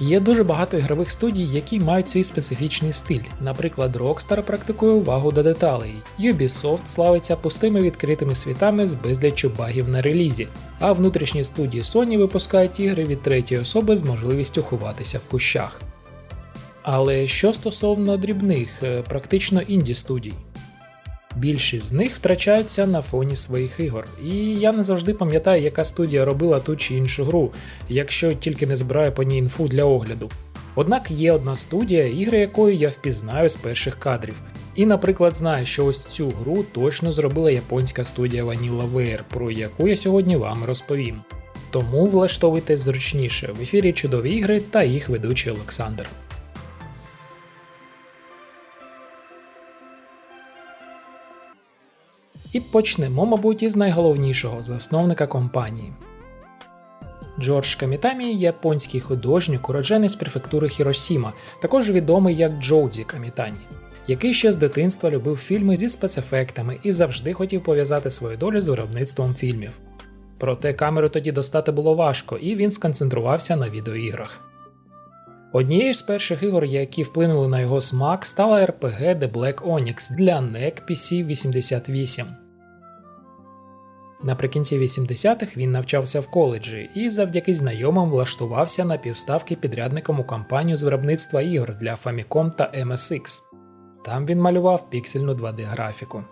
Є дуже багато ігрових студій, які мають свій специфічний стиль. Наприклад, Rockstar практикує увагу до деталей. Ubisoft славиться пустими відкритими світами з безліччю багів на релізі, а внутрішні студії Sony випускають ігри від третьої особи з можливістю ховатися в кущах. Але що стосовно дрібних, е, практично інді студій? Більшість з них втрачаються на фоні своїх ігор, і я не завжди пам'ятаю, яка студія робила ту чи іншу гру, якщо тільки не збираю по ній інфу для огляду. Однак є одна студія, ігри якої я впізнаю з перших кадрів. І, наприклад, знаю, що ось цю гру точно зробила японська студія VanillaWare, про яку я сьогодні вам розповім. Тому влаштовуйтесь зручніше в ефірі чудові ігри та їх ведучий Олександр. І почнемо, мабуть, із найголовнішого засновника компанії. Джордж Камітамі японський художник, уроджений з префектури Хіросіма, також відомий як Джоуді Камітані, який ще з дитинства любив фільми зі спецефектами і завжди хотів пов'язати свою долю з виробництвом фільмів. Проте камеру тоді достати було важко, і він сконцентрувався на відеоіграх. Однією з перших ігор, які вплинули на його смак, стала RPG The Black Onyx для NEC PC 88. Наприкінці 80-х він навчався в коледжі і завдяки знайомим влаштувався на півставки підрядником у компанію з виробництва ігор для Famicom та MSX. Там він малював піксельну 2D графіку.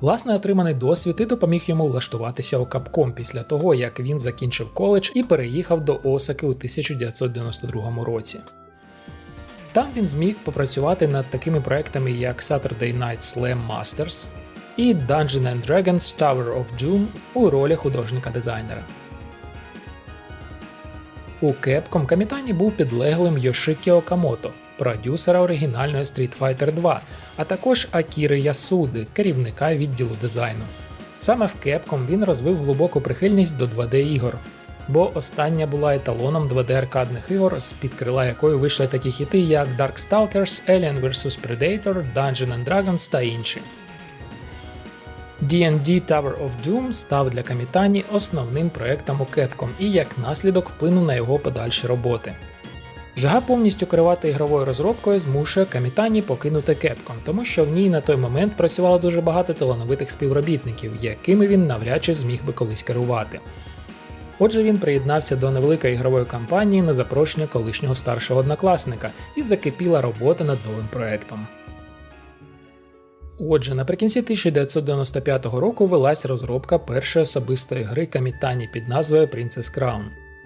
Власне, отриманий досвід і допоміг йому влаштуватися у Capcom після того, як він закінчив коледж і переїхав до Осаки у 1992 році. Там він зміг попрацювати над такими проектами, як Saturday Night Slam Masters і Dungeon and Dragons Tower of Doom у ролі художника-дизайнера. У Capcom Камітані був підлеглим Йошикі Окамото, продюсера оригінальної Street Fighter 2, а також Акіри Ясуди, керівника відділу дизайну. Саме в Capcom він розвив глибоку прихильність до 2D ігор, бо остання була еталоном 2D аркадних ігор, з під крила якої вийшли такі хіти, як Darkstalkers, Alien vs Predator, Dungeon and Dragons та інші. D&D Tower of Doom став для Камітані основним проектом у Capcom і як наслідок вплинув на його подальші роботи. Жага повністю керувати ігровою розробкою змушує Камітані покинути Capcom, тому що в ній на той момент працювало дуже багато талановитих співробітників, якими він навряд чи зміг би колись керувати. Отже, він приєднався до невеликої ігрової кампанії на запрошення колишнього старшого однокласника і закипіла робота над новим проектом. Отже, наприкінці 1995 року велась розробка першої особистої гри Камітані під назвою Princess Crown.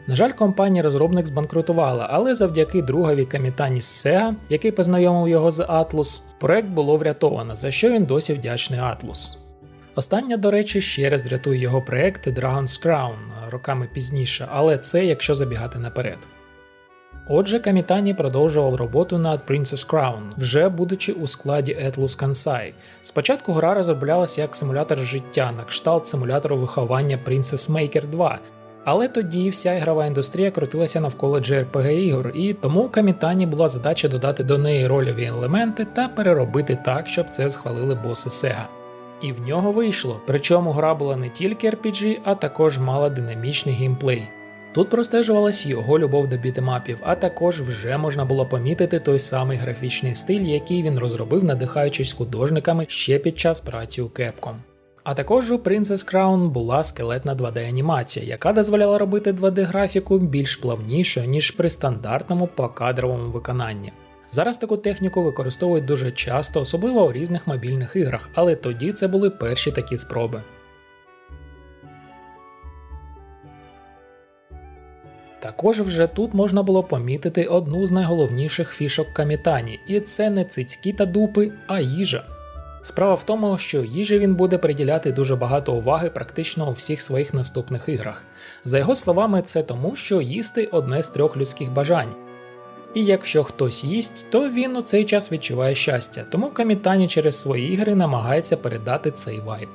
На жаль, компанія-розробник збанкрутувала, але завдяки другові Камітані з Sega, який познайомив його з Atlus, проект було врятовано, за що він досі вдячний Atlus. Остання, до речі, ще раз рятує його проект Dragon's Crown роками пізніше, але це якщо забігати наперед. Отже, Камітані продовжував роботу над Princess Crown, вже будучи у складі Atlus Kansai. Спочатку гра розроблялася як симулятор життя на кшталт симулятору виховання Princess Maker 2, але тоді вся ігрова індустрія крутилася навколо JRPG ігор, і тому Камітані була задача додати до неї рольові елементи та переробити так, щоб це схвалили боси Sega. І в нього вийшло, причому гра була не тільки RPG, а також мала динамічний геймплей. Тут простежувалась його любов до бітемапів, а також вже можна було помітити той самий графічний стиль, який він розробив, надихаючись художниками ще під час праці у Capcom. А також у Princess Crown була скелетна 2D-анімація, яка дозволяла робити 2D-графіку більш плавнішою, ніж при стандартному покадровому виконанні. Зараз таку техніку використовують дуже часто, особливо у різних мобільних іграх, але тоді це були перші такі спроби. Також вже тут можна було помітити одну з найголовніших фішок Камітані, і це не цицькі та дупи, а їжа. Справа в тому, що їжі він буде приділяти дуже багато уваги практично у всіх своїх наступних іграх. За його словами, це тому, що їсти одне з трьох людських бажань. І якщо хтось їсть, то він у цей час відчуває щастя, тому Камітані через свої ігри намагається передати цей вайб.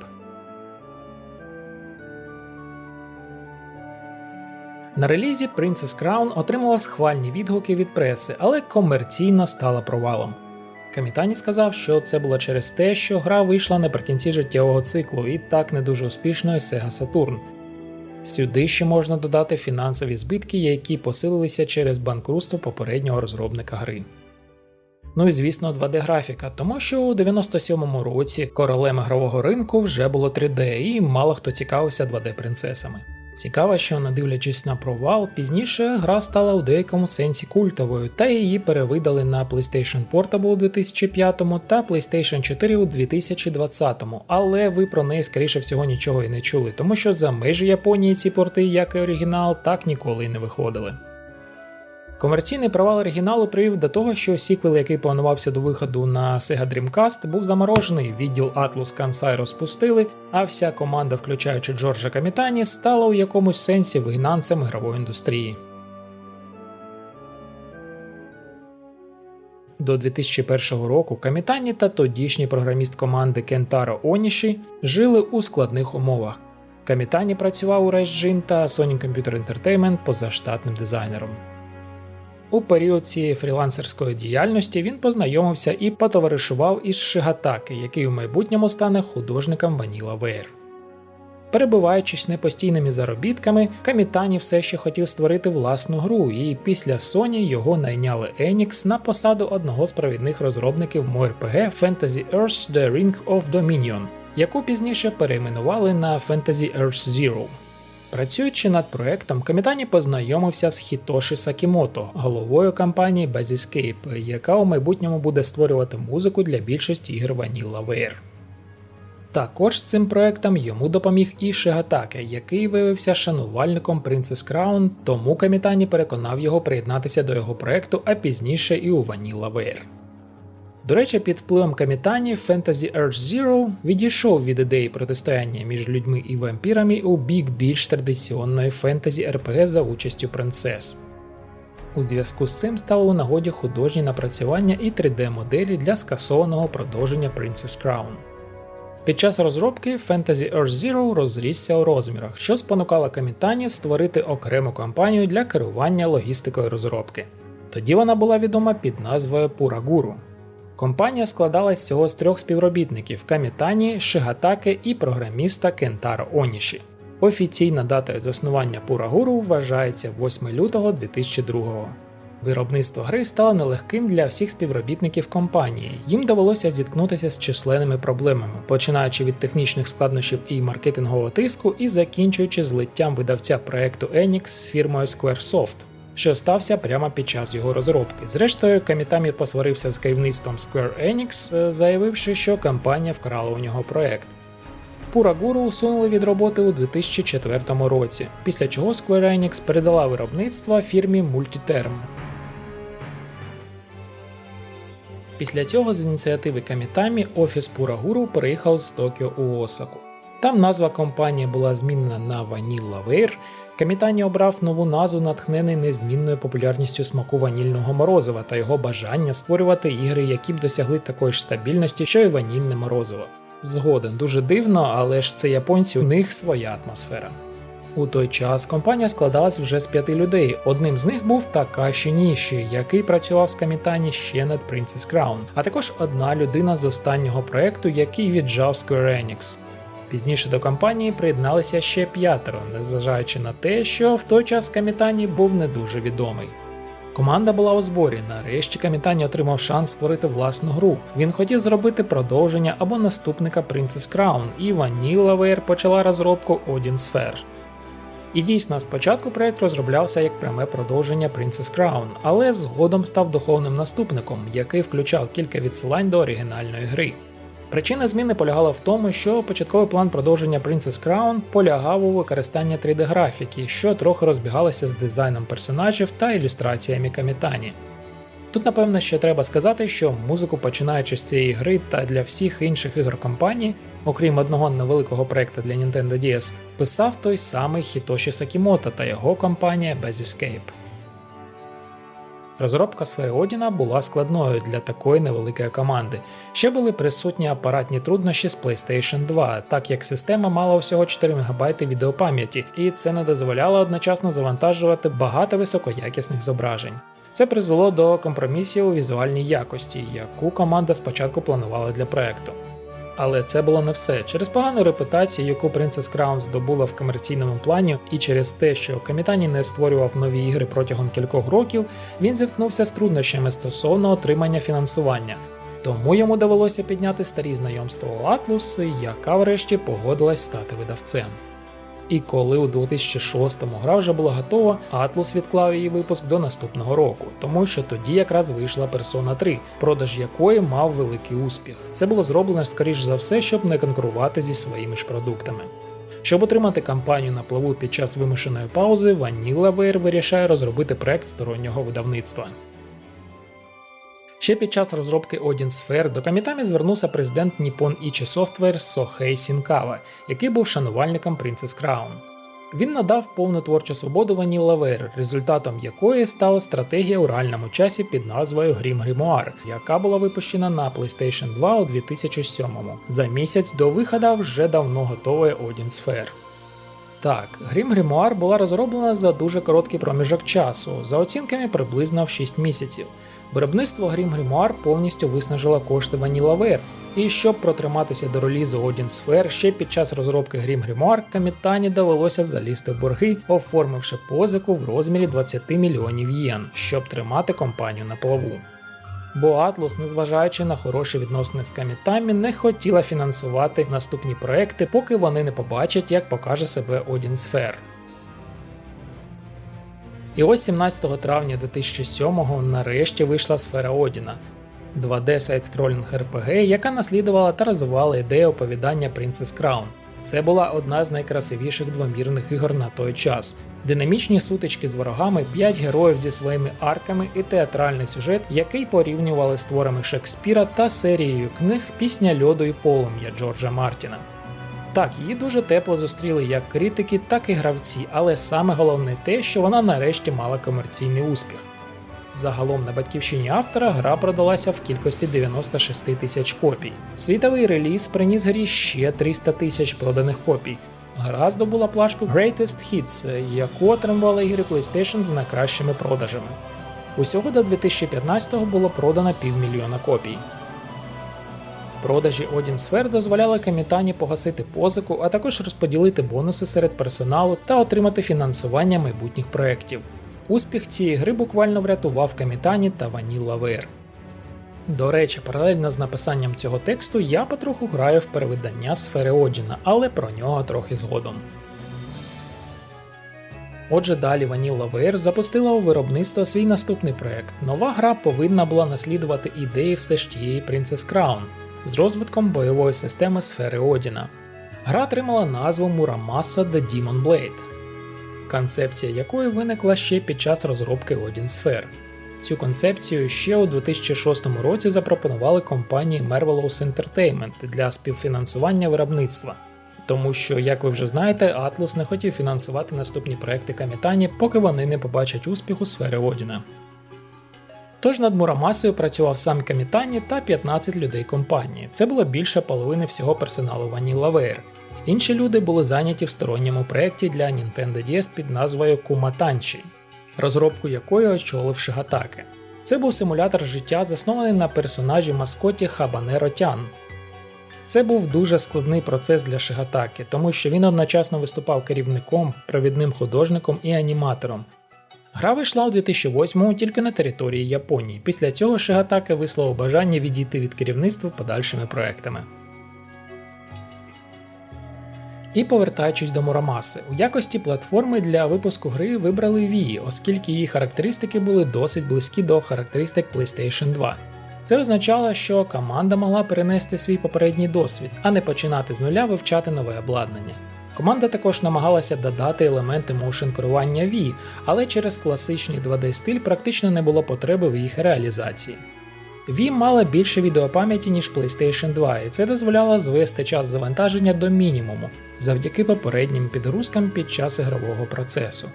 На релізі Princess Crown отримала схвальні відгуки від преси, але комерційно стала провалом. Камітані сказав, що це було через те, що гра вийшла наприкінці життєвого циклу і так не дуже успішною Sega Saturn. Сюди ще можна додати фінансові збитки, які посилилися через банкрутство попереднього розробника гри. Ну і звісно, 2D-графіка, тому що у 97-му році королем ігрового ринку вже було 3D, і мало хто цікавився 2D-принцесами. Цікаво, що, не дивлячись на провал, пізніше гра стала у деякому сенсі культовою, та її перевидали на PlayStation Portable у 2005 та PlayStation 4 у 2020, але ви про неї, скоріше всього, нічого і не чули, тому що за межі Японії ці порти, як і оригінал, так ніколи й не виходили. Комерційний провал оригіналу привів до того, що сіквел, який планувався до виходу на Sega Dreamcast, був заморожений, відділ Atlus Kansai розпустили, а вся команда, включаючи Джорджа Камітані, стала у якомусь сенсі вигнанцем ігрової індустрії. До 2001 року Камітані та тодішній програміст команди Кентаро Оніші жили у складних умовах. Камітані працював у Rage та Sony Computer Entertainment позаштатним дизайнером. У період цієї фрілансерської діяльності він познайомився і потоваришував із Шигатаки, який у майбутньому стане художником Vanilla Ware. Перебуваючись непостійними заробітками, Камітані все ще хотів створити власну гру, і після Sony його найняли Enix на посаду одного з провідних розробників MORPG Fantasy Earth The Ring of Dominion, яку пізніше перейменували на Fantasy Earth Zero. Працюючи над проектом, Камітані познайомився з Хітоші Сакімото, головою компанії Basiscape, яка у майбутньому буде створювати музику для більшості ігр Vanilla Ware. Також з цим проектом йому допоміг і Шигатаке, який виявився шанувальником Princess Crown, тому Камітані переконав його приєднатися до його проекту, а пізніше і у Vanilla Ware. До речі, під впливом Камітані Fantasy Earth Zero відійшов від ідеї протистояння між людьми і вампірами у бік більш традиційної фентезі РПГ за участю принцес. У зв'язку з цим стало у нагоді художні напрацювання і 3D-моделі для скасованого продовження Princess Crown. Під час розробки Fantasy Earth Zero розрісся у розмірах, що спонукало Камітані створити окрему кампанію для керування логістикою розробки. Тоді вона була відома під назвою Puraguru. Компанія складалась всього з трьох співробітників Камітані, Шигатаке і програміста Кентаро Оніші. Офіційна дата заснування Пурагуру вважається 8 лютого 2002-го. Виробництво гри стало нелегким для всіх співробітників компанії. Їм довелося зіткнутися з численними проблемами, починаючи від технічних складнощів і маркетингового тиску, і закінчуючи злиттям видавця проекту Enix з фірмою Squaresoft що стався прямо під час його розробки. Зрештою, Камітамі посварився з керівництвом Square Enix, е, заявивши, що компанія вкрала у нього проект. Пурагуру усунули від роботи у 2004 році, після чого Square Enix передала виробництво фірмі Multiterm. Після цього з ініціативи Камітамі офіс Пурагуру переїхав з Токіо у Осаку. Там назва компанії була змінена на Vanilla Ware, Камітані обрав нову назву, натхнений незмінною популярністю смаку ванільного морозива та його бажання створювати ігри, які б досягли такої ж стабільності, що й ванільне морозиво. Згоден дуже дивно, але ж це японці, у них своя атмосфера. У той час компанія складалась вже з п'яти людей. Одним з них був Такаші Ніші, який працював з Камітані ще над Princess Crown, а також одна людина з останнього проекту, який віджав Square Enix. Пізніше до компанії приєдналися ще п'ятеро, незважаючи на те, що в той час Камітані був не дуже відомий. Команда була у зборі. Нарешті Камітані отримав шанс створити власну гру. Він хотів зробити продовження або наступника Princess Crown, і Vanilla Ware почала розробку Odin Sphere. І дійсно, спочатку проект розроблявся як пряме продовження Princess Crown, але згодом став духовним наступником, який включав кілька відсилань до оригінальної гри. Причина зміни полягала в тому, що початковий план продовження Princess Crown полягав у використанні 3D-графіки, що трохи розбігалося з дизайном персонажів та ілюстраціями Камітані. Тут, напевно, ще треба сказати, що музику, починаючи з цієї гри та для всіх інших ігор компанії, окрім одного невеликого проекту для Nintendo DS, писав той самий Хітоші Сакімото та його компанія Escape. Розробка сфери Одіна була складною для такої невеликої команди. Ще були присутні апаратні труднощі з PlayStation 2, так як система мала всього 4 МБ відеопам'яті, і це не дозволяло одночасно завантажувати багато високоякісних зображень. Це призвело до компромісів у візуальній якості, яку команда спочатку планувала для проекту. Але це було не все. Через погану репутацію, яку Princess Crown здобула в комерційному плані, і через те, що Камітані не створював нові ігри протягом кількох років, він зіткнувся з труднощами стосовно отримання фінансування. Тому йому довелося підняти старі знайомства у Атлус, яка врешті погодилась стати видавцем. І коли у 2006-му гра вже була готова, Atlus відклав її випуск до наступного року, тому що тоді якраз вийшла Persona 3, продаж якої мав великий успіх. Це було зроблено скоріш за все, щоб не конкурувати зі своїми ж продуктами. Щоб отримати кампанію на плаву під час вимушеної паузи, Vanillaware вирішає розробити проект стороннього видавництва. Ще під час розробки Odin Sphere до Камітамі звернувся президент Nippon Ichi Software Сохей Сінкава, який був шанувальником Princess Crown. Він надав повну творчу свободу Vanillaware, результатом якої стала стратегія у реальному часі під назвою Grim Grimoire, яка була випущена на PlayStation 2 у 2007-му, за місяць до виходу вже давно готової Odin Sphere. Так, Grim Grimoire була розроблена за дуже короткий проміжок часу, за оцінками приблизно в 6 місяців. Виробництво Grim Grimoire повністю виснажило кошти Vanillaware, і щоб протриматися до релізу Odin Sphere, ще під час розробки Grim Grimoire Камітані довелося залізти в борги, оформивши позику в розмірі 20 мільйонів єн, щоб тримати компанію на плаву. Бо Atlus, незважаючи на хороші відносини з Камітамі, не хотіла фінансувати наступні проекти, поки вони не побачать, як покаже себе Odin Sphere. І ось 17 травня 2007-го нарешті вийшла сфера Одіна. 2D сайт-скролінг RPG, яка наслідувала та розвивала ідею оповідання Princess Crown. Це була одна з найкрасивіших двомірних ігор на той час. Динамічні сутички з ворогами, 5 героїв зі своїми арками і театральний сюжет, який порівнювали з творами Шекспіра та серією книг Пісня льоду і полум'я Джорджа Мартіна. Так, її дуже тепло зустріли як критики, так і гравці, але саме головне те, що вона нарешті мала комерційний успіх. Загалом на батьківщині автора гра продалася в кількості 96 тисяч копій. Світовий реліз приніс грі ще 300 тисяч проданих копій. Гра здобула плашку Greatest Hits, яку отримували ігри PlayStation з найкращими продажами. Усього до 2015-го було продано півмільйона копій. Продажі Odin Sphere дозволяли Камітані погасити позику, а також розподілити бонуси серед персоналу та отримати фінансування майбутніх проєктів. Успіх цієї гри буквально врятував Камітані та Vanillaware. До речі, паралельно з написанням цього тексту я потроху граю в перевидання сфери Одіна, але про нього трохи згодом. Отже, далі Vanillaware запустила у виробництво свій наступний проект. Нова гра повинна була наслідувати ідеї все ж тієї Princess Crown з розвитком бойової системи сфери Одіна. Гра отримала назву Muramasa The Demon Blade, концепція якої виникла ще під час розробки Odin Sphere. Цю концепцію ще у 2006 році запропонували компанії Marvelous Entertainment для співфінансування виробництва. Тому що, як ви вже знаєте, Atlus не хотів фінансувати наступні проекти Камітані, поки вони не побачать успіху сфери Одіна. Тож над Мурамасою працював сам Камітані та 15 людей компанії. Це було більше половини всього персоналу Vanillaware. Інші люди були зайняті в сторонньому проєкті для Nintendo DS під назвою Куматанчі, розробку якої очолив Шигатаки. Це був симулятор життя, заснований на персонажі маскоті Хабанеро Тян. Це був дуже складний процес для Шигатаки, тому що він одночасно виступав керівником, провідним художником і аніматором. Гра вийшла у 2008-му тільки на території Японії. Після цього Шигатаки висловив бажання відійти від керівництва подальшими проектами. І повертаючись до Мурамаси, у якості платформи для випуску гри вибрали Wii, оскільки її характеристики були досить близькі до характеристик PlayStation 2. Це означало, що команда могла перенести свій попередній досвід, а не починати з нуля вивчати нове обладнання. Команда також намагалася додати елементи моушен керування Wii, але через класичний 2D стиль практично не було потреби в їх реалізації. Wii мала більше відеопам'яті, ніж PlayStation 2, і це дозволяло звести час завантаження до мінімуму завдяки попереднім підгрузкам під час ігрового процесу.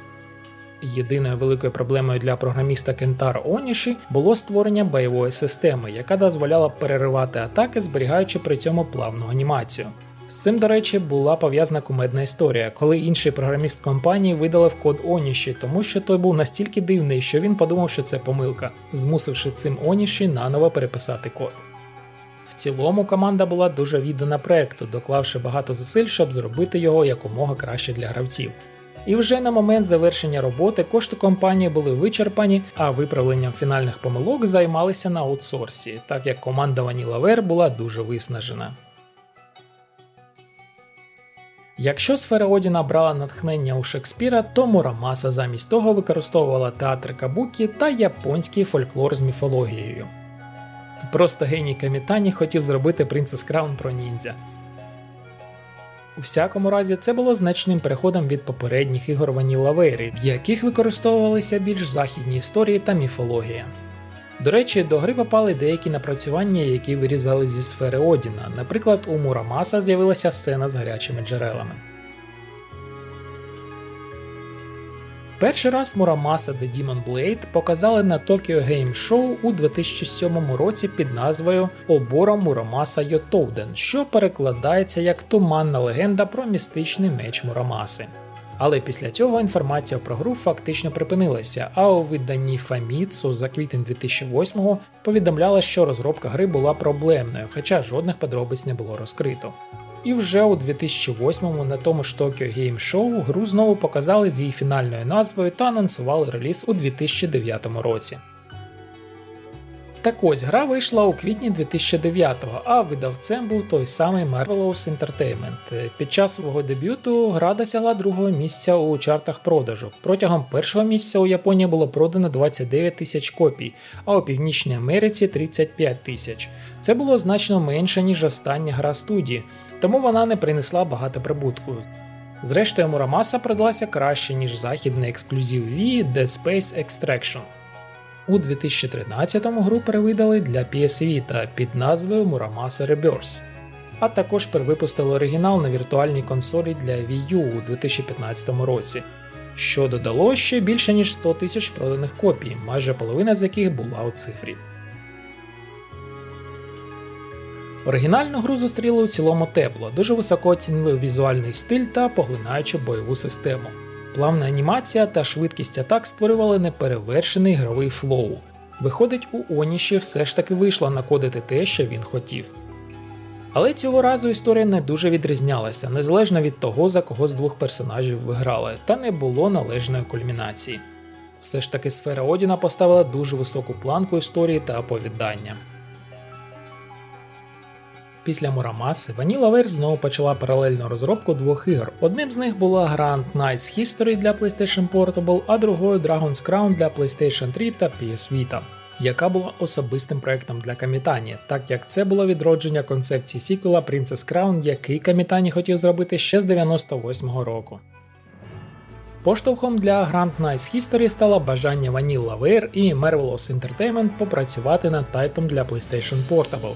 Єдиною великою проблемою для програміста Кентар Оніші було створення бойової системи, яка дозволяла переривати атаки, зберігаючи при цьому плавну анімацію. З цим, до речі, була пов'язана кумедна історія, коли інший програміст компанії видалив код Оніші, тому що той був настільки дивний, що він подумав, що це помилка, змусивши цим Оніші наново переписати код. В цілому команда була дуже віддана проекту, доклавши багато зусиль, щоб зробити його якомога краще для гравців. І вже на момент завершення роботи кошти компанії були вичерпані, а виправленням фінальних помилок займалися на аутсорсі, так як команда Vanillaware була дуже виснажена. Якщо сфера Одіна брала натхнення у Шекспіра, то Мурамаса замість того використовувала театр кабукі та японський фольклор з міфологією. Просто геній Камітані хотів зробити Принцес Краун про ніндзя. У всякому разі, це було значним переходом від попередніх ігор Vanilla Ware, в яких використовувалися більш західні історії та міфологія. До речі, до гри попали деякі напрацювання, які вирізали зі сфери Одіна. Наприклад, у Мурамаса з'явилася сцена з гарячими джерелами. Перший раз Мурамаса The Demon Blade показали на Tokyo Game Show у 2007 році під назвою Обора Мурамаса Йотоуден, що перекладається як Туманна легенда про містичний меч Мурамаси. Але після цього інформація про гру фактично припинилася, а у виданні Famitsu за квітень 2008-го повідомляла, що розробка гри була проблемною, хоча жодних подробиць не було розкрито. І вже у 2008-му на тому ж Tokyo Game Show гру знову показали з її фінальною назвою та анонсували реліз у 2009 році. Так ось гра вийшла у квітні 2009-го, а видавцем був той самий Marvelous Entertainment. Під час свого дебюту гра досягла другого місця у чартах продажу. Протягом першого місяця у Японії було продано 29 тисяч копій, а у Північній Америці 35 тисяч. Це було значно менше, ніж остання гра студії, тому вона не принесла багато прибутку. Зрештою, Мурамаса продалася краще, ніж західний ексклюзив Wii Dead Space Extraction. У 2013-му гру перевидали для PS Vita під назвою Muramasa Rebirth, а також перевипустили оригінал на віртуальній консолі для Wii U у 2015 році, що додало ще більше ніж 100 тисяч проданих копій, майже половина з яких була у цифрі. Оригінальну гру зустріли у цілому тепло, дуже високо оцінили візуальний стиль та поглинаючу бойову систему. Плавна анімація та швидкість атак створювали неперевершений ігровий флоу. Виходить, у Оніші все ж таки вийшло накодити те, що він хотів. Але цього разу історія не дуже відрізнялася, незалежно від того, за кого з двох персонажів ви грали, та не було належної кульмінації. Все ж таки сфера Одіна поставила дуже високу планку історії та оповідання. Після Мурамаси Vanillaware знову почала паралельну розробку двох ігор. Одним з них була Grand Knights History для PlayStation Portable, а другою Dragon's Crown для PlayStation 3 та PS Vita, яка була особистим проектом для Камітані, так як це було відродження концепції сіквела Princess Crown, який Камітані хотів зробити ще з 98-го року. Поштовхом для Grand Knights History стало бажання Vanillaware і Marvelous Entertainment попрацювати над тайтом для PlayStation Portable.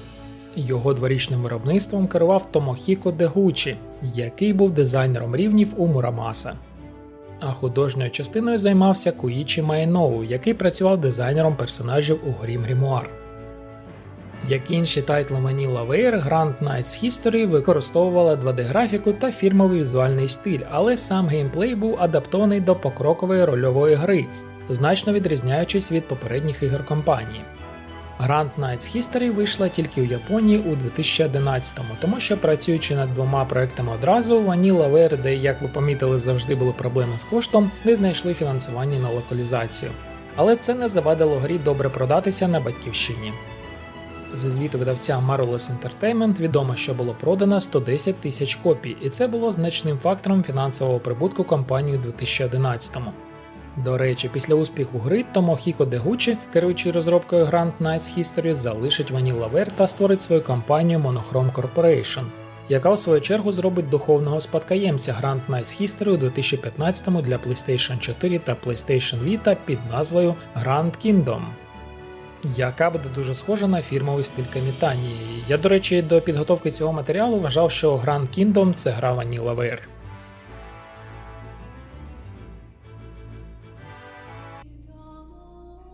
Його дворічним виробництвом керував Томохіко Дегучі, який був дизайнером рівнів у Мурамаса. А художньою частиною займався Куїчі Майноу, який працював дизайнером персонажів у Грім Грімуар. Як інші тайтли Vanilla Ware, Grand Knights History використовувала 2D-графіку та фірмовий візуальний стиль, але сам геймплей був адаптований до покрокової рольової гри, значно відрізняючись від попередніх ігор компанії. Grand Knights History вийшла тільки у Японії у 2011-му, тому що працюючи над двома проектами одразу, Vanilla Ware, де, як ви помітили, завжди були проблеми з коштом, не знайшли фінансування на локалізацію. Але це не завадило грі добре продатися на батьківщині. За звіту видавця Marvelous Entertainment відомо, що було продано 110 тисяч копій, і це було значним фактором фінансового прибутку компанії у 2011-му. До речі, після успіху гри Томохіко Дегучі, керуючий розробкою Grand Knights History, залишить Vanillaware та створить свою компанію Monochrome Corporation, яка у свою чергу зробить духовного спадкоємця Grand Knights History у 2015 для PlayStation 4 та PlayStation Vita під назвою Grand Kingdom. Яка буде дуже схожа на фірмовий стиль Камітані. Я, до речі, до підготовки цього матеріалу вважав, що Grand Kingdom це гра Vanillaware.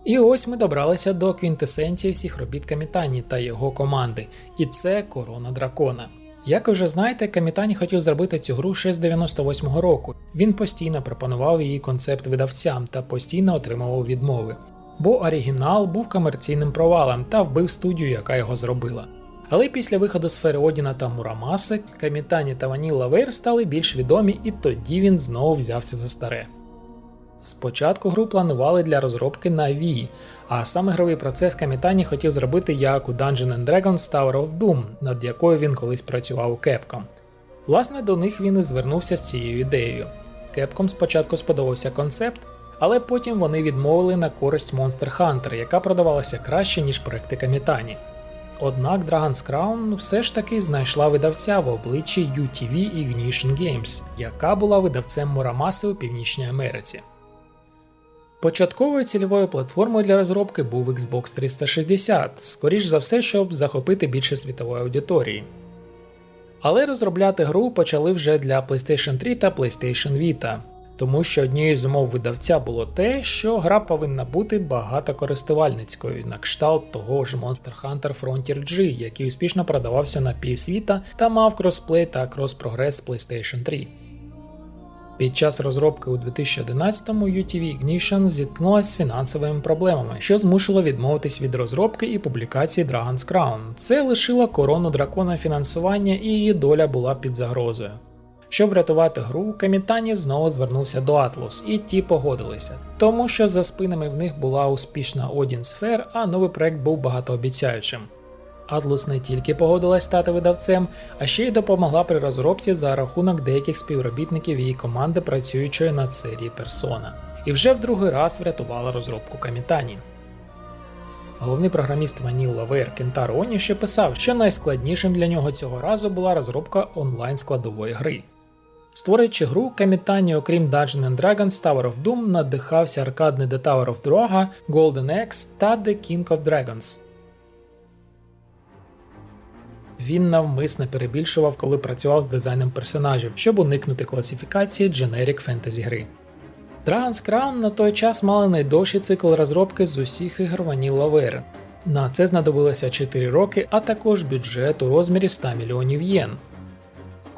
І ось ми добралися до квінтесенції всіх робіт Камітані та його команди, і це Корона Дракона. Як ви вже знаєте, Камітані хотів зробити цю гру ще з 98-го року. Він постійно пропонував її концепт видавцям та постійно отримував відмови. Бо оригінал був комерційним провалом та вбив студію, яка його зробила. Але після виходу сфери Одіна та Мурамаси, Камітані та Ваніла Вейр стали більш відомі, і тоді він знову взявся за старе. Спочатку гру планували для розробки на Wii, а сам ігровий процес Камітані хотів зробити як у Dungeon Dragons Tower of Doom, над якою він колись працював у Capcom. Власне, до них він і звернувся з цією ідеєю. Capcom спочатку сподобався концепт, але потім вони відмовили на користь Monster Hunter, яка продавалася краще, ніж проекти Камітані. Однак Dragon's Crown все ж таки знайшла видавця в обличчі UTV Ignition Games, яка була видавцем Мурамаси у Північній Америці. Початковою цільовою платформою для розробки був Xbox 360, скоріш за все, щоб захопити більше світової аудиторії. Але розробляти гру почали вже для PlayStation 3 та PlayStation Vita, тому що однією з умов видавця було те, що гра повинна бути багатокористувальницькою, на кшталт того ж Monster Hunter Frontier G, який успішно продавався на PS Vita та мав кросплей та крос-прогрес з PlayStation 3. Під час розробки у 2011-му UTV Ignition зіткнулася з фінансовими проблемами, що змусило відмовитись від розробки і публікації Dragon's Crown. Це лишило корону дракона фінансування і її доля була під загрозою. Щоб врятувати гру, Камітані знову звернувся до Atlus, і ті погодилися, тому що за спинами в них була успішна Odin Sphere, а новий проект був багатообіцяючим. Atlus не тільки погодилась стати видавцем, а ще й допомогла при розробці за рахунок деяких співробітників її команди, працюючої над серією Persona. І вже в другий раз врятувала розробку Камітані. Головний програміст Vanilla Ware Кентаро Оніше писав, що найскладнішим для нього цього разу була розробка онлайн складової гри. Створюючи гру, Камітані, окрім Dungeon and Dragons Tower of Doom, надихався аркадний The Tower of Druaga, Golden Axe та The King of Dragons. Він навмисно перебільшував, коли працював з дизайном персонажів, щоб уникнути класифікації Generic фентезі гри. Dragon's Crown на той час мали найдовший цикл розробки з усіх ігор Vanilla Ware. На це знадобилося 4 роки, а також бюджет у розмірі 100 мільйонів єн.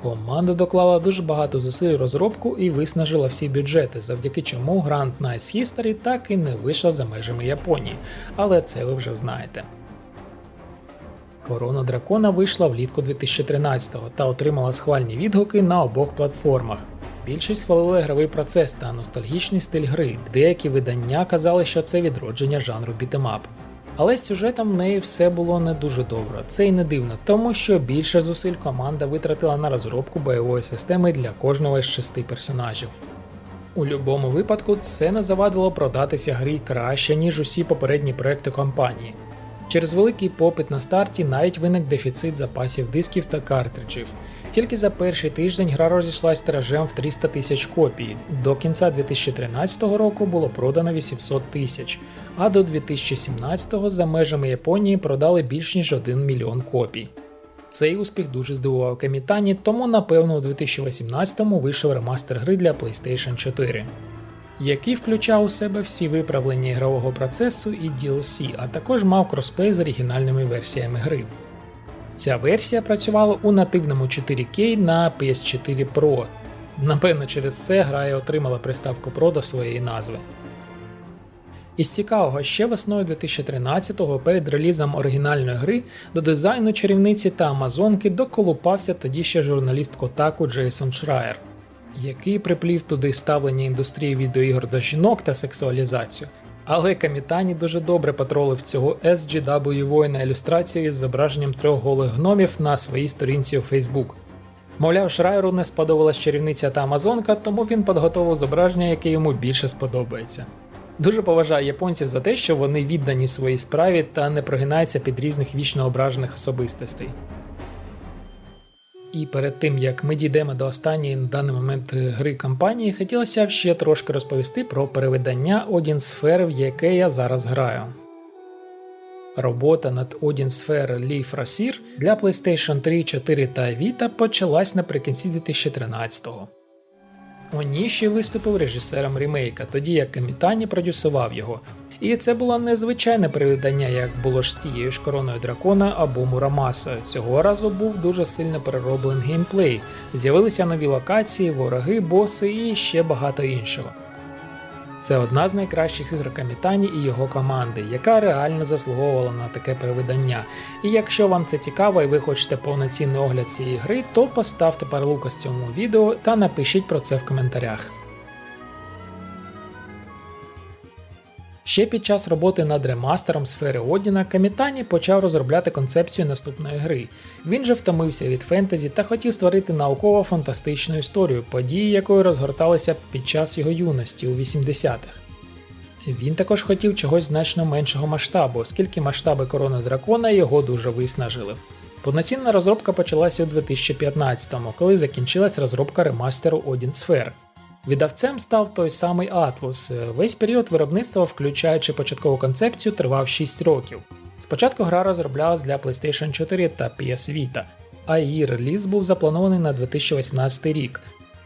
Команда доклала дуже багато зусиль у розробку і виснажила всі бюджети, завдяки чому Grand Nice History так і не вийшла за межами Японії, але це ви вже знаєте. Корона Дракона вийшла влітку 2013-го та отримала схвальні відгуки на обох платформах. Більшість хвалили ігровий процес та ностальгічний стиль гри. Деякі видання казали, що це відродження жанру бітемап. Але з сюжетом в неї все було не дуже добре. Це й не дивно, тому що більше зусиль команда витратила на розробку бойової системи для кожного із шести персонажів. У будь-якому випадку це не завадило продатися грі краще, ніж усі попередні проекти компанії. Через великий попит на старті навіть виник дефіцит запасів дисків та картриджів. Тільки за перший тиждень гра розійшлась тиражем в 300 тисяч копій. До кінця 2013 року було продано 800 тисяч, а до 2017 за межами Японії продали більш ніж 1 мільйон копій. Цей успіх дуже здивував Камітані, тому напевно у 2018-му вийшов ремастер гри для PlayStation 4 який включав у себе всі виправлення ігрового процесу і DLC, а також мав кросплей з оригінальними версіями гри. Ця версія працювала у нативному 4К на PS4 Pro. Напевно, через це гра і отримала приставку Pro до своєї назви. Із цікавого, ще весною 2013-го перед релізом оригінальної гри до дизайну чарівниці та Амазонки доколупався тоді ще журналіст Котаку Джейсон Шрайер який приплів туди ставлення індустрії відеоігор до жінок та сексуалізацію. Але Камітані дуже добре патролив цього SGW воїна ілюстрацію із зображенням трьох голих гномів на своїй сторінці у Facebook. Мовляв, Шрайеру не сподобалась чарівниця та Амазонка, тому він підготував зображення, яке йому більше сподобається. Дуже поважаю японців за те, що вони віддані своїй справі та не прогинаються під різних вічно ображених особистостей. І перед тим як ми дійдемо до останньої на даний момент гри кампанії, хотілося б ще трошки розповісти про перевидання Odin Sphere, в яке я зараз граю. Робота над Odin Sphere Leaf Rasir для PlayStation 3, 4 та Vita почалась наприкінці 2013-го. Оніші виступив режисером ремейка, тоді як Камітані продюсував його, і це було незвичайне перевидання, як було ж з тією ж короною дракона або Мурамаса. Цього разу був дуже сильно перероблений геймплей. З'явилися нові локації, вороги, боси і ще багато іншого. Це одна з найкращих ігор Камітані і його команди, яка реально заслуговувала на таке перевидання. І якщо вам це цікаво і ви хочете повноцінний огляд цієї гри, то поставте паралукас цьому відео та напишіть про це в коментарях. Ще під час роботи над ремастером сфери Одіна Камітані почав розробляти концепцію наступної гри. Він же втомився від фентезі та хотів створити науково-фантастичну історію, події якої розгорталися під час його юності у 80-х. Він також хотів чогось значно меншого масштабу, оскільки масштаби корони дракона його дуже виснажили. Повноцінна розробка почалася у 2015-му, коли закінчилась розробка ремастеру Odin Sphere. Видавцем став той самий Atlus. Весь період виробництва, включаючи початкову концепцію, тривав 6 років. Спочатку гра розроблялась для PlayStation 4 та PS Vita, а її реліз був запланований на 2018 рік.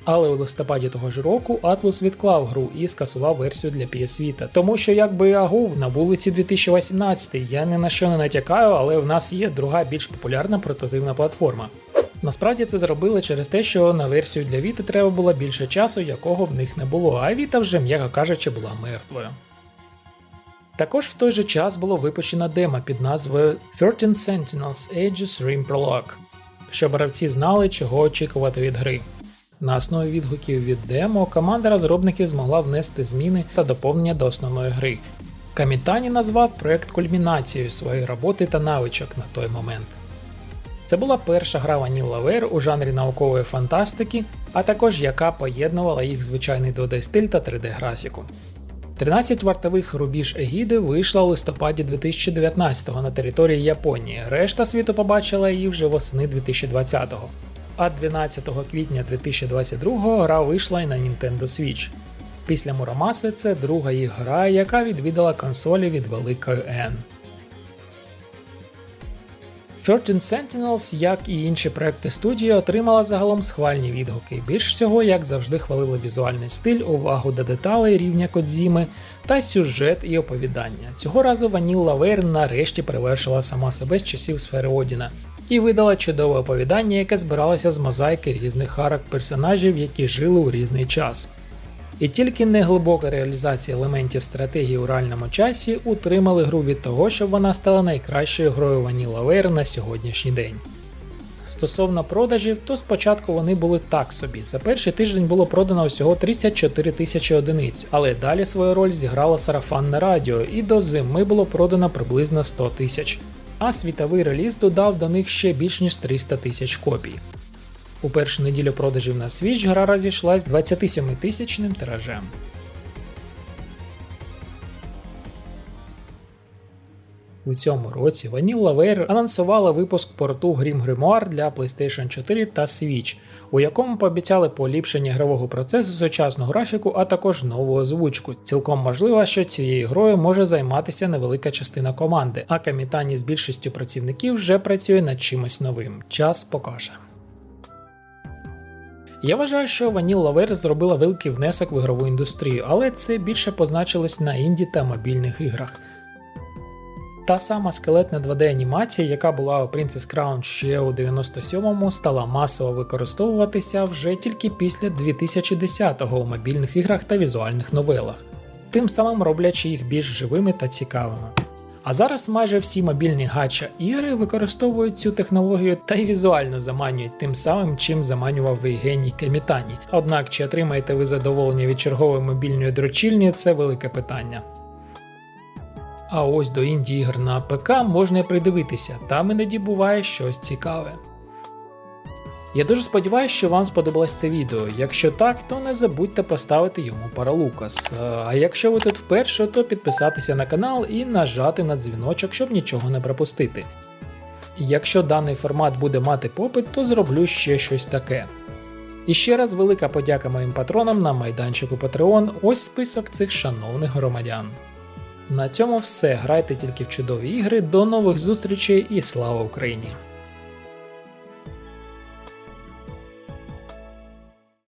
Але у листопаді того ж року Atlus відклав гру і скасував версію для PS Vita, тому що якби агув на вулиці 2018, я ні на що не натякаю, але в нас є друга більш популярна портативна платформа. Насправді це зробили через те, що на версію для Vita треба було більше часу, якого в них не було, а Vita вже, м'яко кажучи, була мертвою. Також в той же час було випущено демо під назвою 13 Sentinels Aegis Rim Prologue, щоб гравці знали, чого очікувати від гри. На основі відгуків від демо команда розробників змогла внести зміни та доповнення до основної гри. Камітані назвав проект кульмінацією своєї роботи та навичок на той момент. Це була перша гра Vanilla Ware у жанрі наукової фантастики, а також яка поєднувала їх звичайний 2D стиль та 3D графіку. 13 вартових рубіж Егіди вийшла у листопаді 2019-го на території Японії. Решта світу побачила її вже восени 2020-го. А 12 квітня 2022-го гра вийшла і на Nintendo Switch. Після Мурамаси це друга їх гра, яка відвідала консолі від великої N. 13 Sentinels, як і інші проекти студії, отримала загалом схвальні відгуки. Більш всього, як завжди, хвалили візуальний стиль, увагу до деталей рівня Кодзіми та сюжет і оповідання. Цього разу Vanilla Ware нарешті перевершила сама себе з часів сфери Одіна і видала чудове оповідання, яке збиралося з мозаїки різних арок персонажів, які жили у різний час. І тільки неглибока реалізація елементів стратегії у реальному часі утримали гру від того, щоб вона стала найкращою грою Vanilla Ware на сьогоднішній день. Стосовно продажів, то спочатку вони були так собі. За перший тиждень було продано всього 34 тисячі одиниць, але далі свою роль зіграло сарафанне радіо, і до зими було продано приблизно 100 тисяч. А світовий реліз додав до них ще більш ніж 300 тисяч копій. У першу неділю продажів на Switch гра розійшлась 27-тисячним тиражем. У цьому році Vanilla Ware анонсувала випуск порту Grim Grimoire для PlayStation 4 та Switch, у якому пообіцяли поліпшення грового процесу, сучасну графіку, а також нову озвучку. Цілком можливо, що цією грою може займатися невелика частина команди, а Камітані з більшістю працівників вже працює над чимось новим. Час покаже. Я вважаю, що Vanilla Ware зробила великий внесок в ігрову індустрію, але це більше позначилось на інді та мобільних іграх. Та сама скелетна 2D-анімація, яка була у Princess Crown ще у 97-му, стала масово використовуватися вже тільки після 2010-го у мобільних іграх та візуальних новелах, тим самим роблячи їх більш живими та цікавими. А зараз майже всі мобільні гача ігри використовують цю технологію та й візуально заманюють тим самим, чим заманював і Кемітані. Однак, чи отримаєте ви задоволення від чергової мобільної дрочільні, це велике питання. А ось до інді ігр на ПК можна придивитися, там іноді буває щось цікаве. Я дуже сподіваюся, що вам сподобалось це відео. Якщо так, то не забудьте поставити йому паралукас. А якщо ви тут вперше, то підписатися на канал і нажати на дзвіночок, щоб нічого не пропустити. Якщо даний формат буде мати попит, то зроблю ще щось таке. І ще раз велика подяка моїм патронам на майданчику Patreon. Ось список цих шановних громадян. На цьому все. Грайте тільки в чудові ігри. До нових зустрічей і слава Україні!